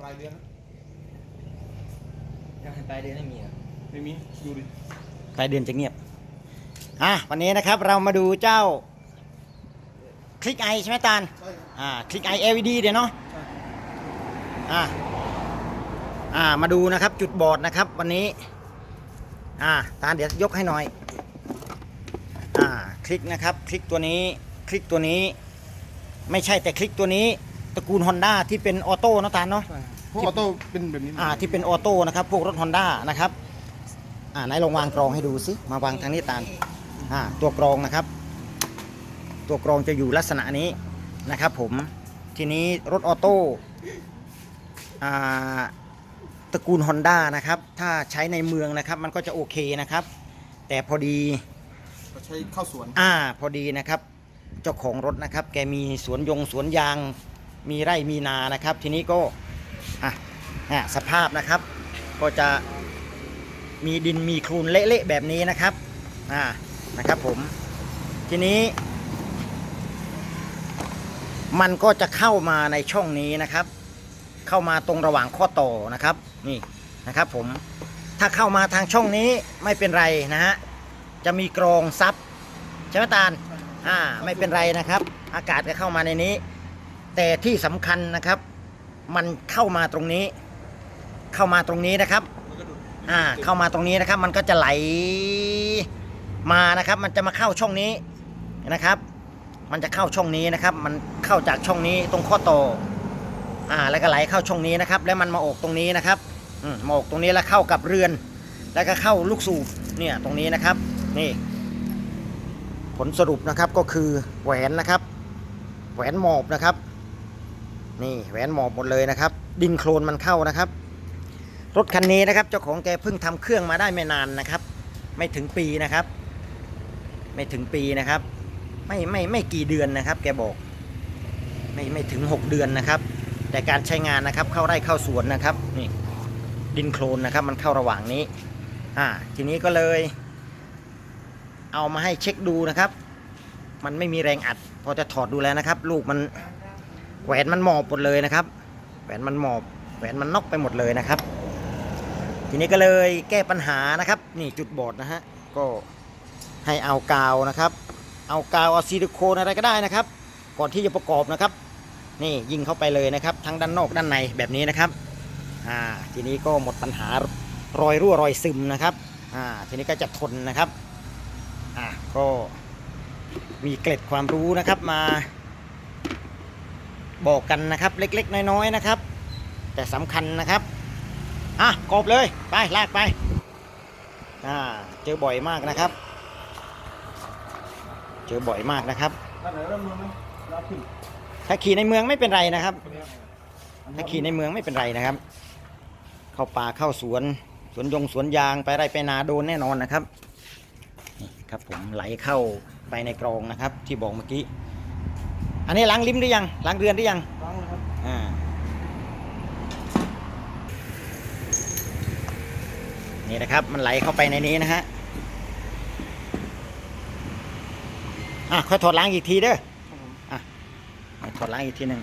ปลายเดือนนะยังปลายเดือนไม่มีเหรอไม่มีดูดิปลายเดือนจะเงียบ อะวันนี้นะครับเรามาดูเจ้าคลิกไอใช่ไหมตาลใช่อ่าคลิกไอ LED เดี๋ยวเนาะใช่อ่าอ่ามาดูนะครับจุดบอดนะครับวันนี้ อ่าตาลเดี๋ยวยกให้หน่อย อ่าคลิกนะครับ คลิกตัวนี้ คลิกตัวนี้ ไม่ใช่แต่คลิกตัวนี้ ตระกูล Honda ที่เป็นออโต้เนาะตาลเนาะใช่พวกออโต้เป็นแบบนี้อ่าที่เป็นออโต้นะครับพวกรถ Honda นะครับอ่าไหนลองวางกรองให้ดูสิมาวางทางนี้ตาลอ่าตัวกรองนะครับ ตัวกรองจะอยู่ลักษณะนี้นะครับผมทีนี้รถออโต้อ่าตระกูล Honda นะครับถ้าใช้ในเมืองนะครับมันก็จะโอเคนะครับ แต่พอดี เขาใช้เข้าสวน อ่าพอดีนะครับ เจ้าของรถนะครับ แกมีสวนยงสวนยาง มีไร่มีนานะครับ ทีนี้ก็อะอะสภาพนะครับ ก็จะมีดินมีคลนเละๆแบบนี้นะครับอ่านะครับผมทีนี้ มันก็จะเข้ามาในช่องนี้นะครับ เข้ามาตรงระหว่างข้อต่อนะครับนี่นะครับผมถ้าเข้ามาทางช่องนี้ไม่เป็นไรนะฮะจะมีกรองซับใช่ไหมตาลอ่าไม่เป็นไรนะครับ อากาศก็เข้ามาในนี้ แต่ที่สำคัญนะครับ มันเข้ามาตรงนี้ เข้ามาตรงนี้นะครับ อ่า เข้ามาตรงนี้นะครับ มันก็จะไหลมานะครับ มันจะมาเข้าช่องนี้นะครับ มันจะเข้าช่องนี้นะครับ มันเข้าจากช่องนี้ตรงข้อต่ออ่า แล้วก็ไหลเข้าช่องนี้นะครับ แล้วมันมาออกตรงนี้นะครับอืมมาออกตรงนี้แล้วเข้ากับเรือน แล้วก็เข้าลูกสูบเนี่ยตรงนี้นะครับ นี่ ผลสรุปนะครับก็คือแหวนนะครับ แหวนหมอบนะครับ นี่แหวนหมอบหมดเลยนะครับ ดินโคลนมันเข้านะครับ รถคันนี้นะครับ เจ้าของแกเพิ่งทำเครื่องมาได้ไม่นานนะครับ ไม่ถึงปีนะครับ ไม่ถึงปีนะครับ ไม่ไม่ไม่กี่เดือนนะครับ แกบอก ไม่ไม่ถึง 6 เดือนนะครับ แต่การใช้งานนะครับเข้าไร่เข้าสวนนะครับนี่ดินโคลนนะครับ มันเข้าระหว่างนี้อ่าทีนี้ก็เลย เอามาให้เช็คดูนะครับ มันไม่มีแรงอัด พอจะถอดดูแล้วนะครับ ลูกมัน แหวนมันหมอบหมดเลยนะครับ แหวนมันหมอบ แหวนมันน็อกไปหมดเลยนะครับ ทีนี้ก็เลยแก้ปัญหานะครับ นี่จุดบอดนะฮะ ก็ให้เอากาวนะครับ เอากาวเอาซิลิโคนอะไรก็ได้นะครับ ก่อนที่จะประกอบนะครับ นี่ยิงเข้าไปเลยนะครับ ทั้งด้านนอกด้านในแบบนี้นะครับ อ่า ทีนี้ก็หมดปัญหารอยรั่วรอยซึมนะครับ อ่า ทีนี้ก็จะทนนะครับ อะก็มีเกร็ดความรู้นะครับมา บอกกันนะครับ เล็ก ๆ น้อยๆนะครับ แต่สำคัญนะครับอะกบเลยไปลากไปอ่าเจอบ่อยมากนะครับ เจอบ่อยมากนะครับถ้าขี่ในเมืองไม่เป็นไรนะครับ ถ้าขี่ในเมืองไม่เป็นไรนะครับ เข้าป่าเข้าสวนสวนยงสวนยางไปไร่ไปนาโดนแน่นอนนะครับนี่ครับผมไหลเข้าไปในกรองนะครับ ที่บอกเมื่อกี้ อันนี้ล้างลิ้มหรือยังล้างเรือนหรือยังล้างเลยครับอ่านี่นะครับมันไหลเข้าไปในนี้นะฮะอะค่อยถอดล้างอีกทีเด้อครับผมถอดล้างอีกทีหนึ่ง